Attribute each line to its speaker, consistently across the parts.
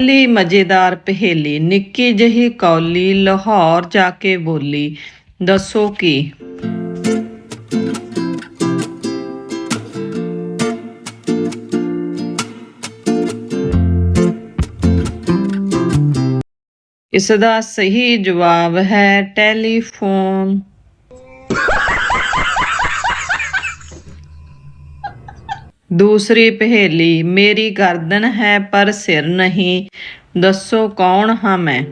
Speaker 1: ਪਹਿਲੀ ਮਜ਼ੇਦਾਰ ਪਹੇਲੀ, ਨਿੱਕੀ ਜਿਹੀ ਕੌਲੀ ਲਾਹੌਰ ਜਾ ਕੇ ਬੋਲੀ, ਦੱਸੋ ਕੀ? ਇਸ ਦਾ ਸਹੀ ਜਵਾਬ ਹੈ ਟੈਲੀਫੋਨ। ਦੂਸਰੀ ਪਹੇਲੀ, ਮੇਰੀ ਗਰਦਨ ਹੈ ਪਰ ਸਿਰ ਨਹੀਂ, ਦੱਸੋ ਕੌਣ ਹਾਂ ਮੈਂ?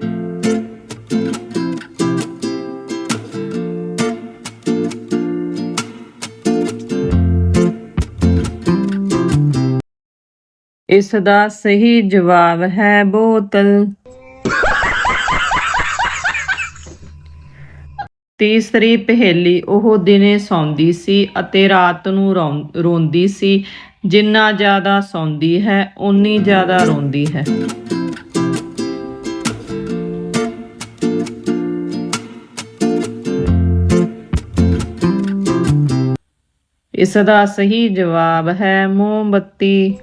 Speaker 1: ਇਸ ਦਾ ਸਹੀ ਜਵਾਬ ਹੈ ਬੋਤਲ। ਤੀਸਰੀ ਪਹੇਲੀ ਉਹ ਦਿਨੇ ਸੌਂਦੀ ਸੀ ਅਤੇ ਰਾਤ ਨੂੰ ਰੋਂਦੀ ਸੀ। ਜਿੰਨਾ ਜ਼ਿਆਦਾ ਸੌਂਦੀ ਹੈ, ਓਨੀ ਜ਼ਿਆਦਾ ਰੋਂਦੀ ਹੈ। ਇਸ ਦਾ ਸਹੀ ਜਵਾਬ ਹੈ ਮੋਮਬੱਤੀ।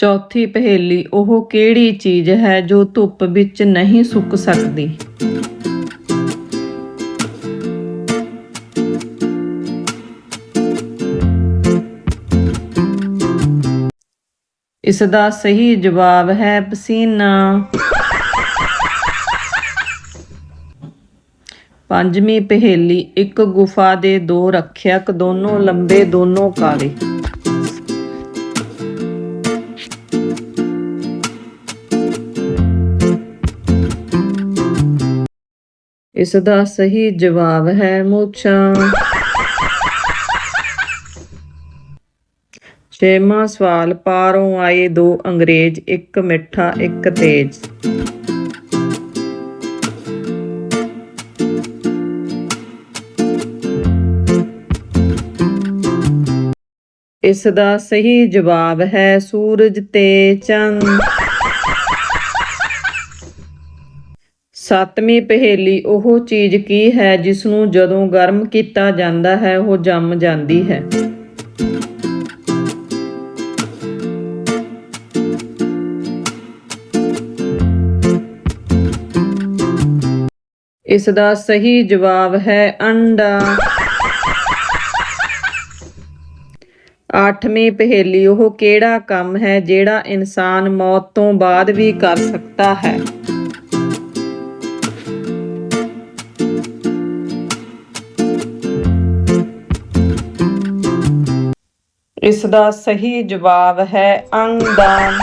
Speaker 1: ਚੌਥੀ ਪਹੇਲੀ, ਉਹ ਕਿਹੜੀ ਚੀਜ਼ ਹੈ ਜੋ ਧੁੱਪ ਵਿੱਚ ਨਹੀਂ ਸੁੱਕ ਸਕਦੀ? ਇਸ ਦਾ ਸਹੀ ਜਵਾਬ ਹੈ ਪਸੀਨਾ। ਪੰਜਵੀਂ ਪਹੇਲੀ, ਇੱਕ ਗੁਫਾ ਦੇ ਦੋ ਰੱਖਿਅਕ, ਦੋਨੋਂ ਲੰਬੇ, ਦੋਨੋਂ ਕਾਲੇ। ਇਸ ਦਾ ਸਹੀ ਜਵਾਬ ਹੈ ਮੁੱਛਾਂ। ਛੇਵਾਂ ਸਵਾਲ, ਪਾਰੋਂ ਆਏ ਦੋ ਅੰਗਰੇਜ਼, ਇੱਕ ਮਿੱਠਾ, ਇੱਕ ਤੇਜ਼। ਇਸ ਦਾ ਸਹੀ ਜਵਾਬ ਹੈ ਸੂਰਜ ਤੇ ਚੰਦ। ਸੱਤਵੀਂ ਪਹੇਲੀ ਉਹ ਚੀਜ਼ ਕੀ ਹੈ ਜਿਸ ਨੂੰ ਜਦੋਂ ਗਰਮ ਕੀਤਾ ਜਾਂਦਾ ਹੈ, ਉਹ ਜੰਮ ਜਾਂਦੀ ਹੈ। ਇਸ ਦਾ ਸਹੀ ਜਵਾਬ ਹੈ ਅੰਡਾ। ਅੱਠਵੀਂ ਪਹੇਲੀ ਉਹ ਕਿਹੜਾ ਕੰਮ ਹੈ ਜਿਹੜਾ ਇਨਸਾਨ ਮੌਤ ਤੋਂ ਬਾਅਦ ਵੀ ਕਰ ਸਕਦਾ ਹੈ? ਇਸ ਦਾ ਸਹੀ ਜਵਾਬ ਹੈ ਅੰਗਦਾਨ।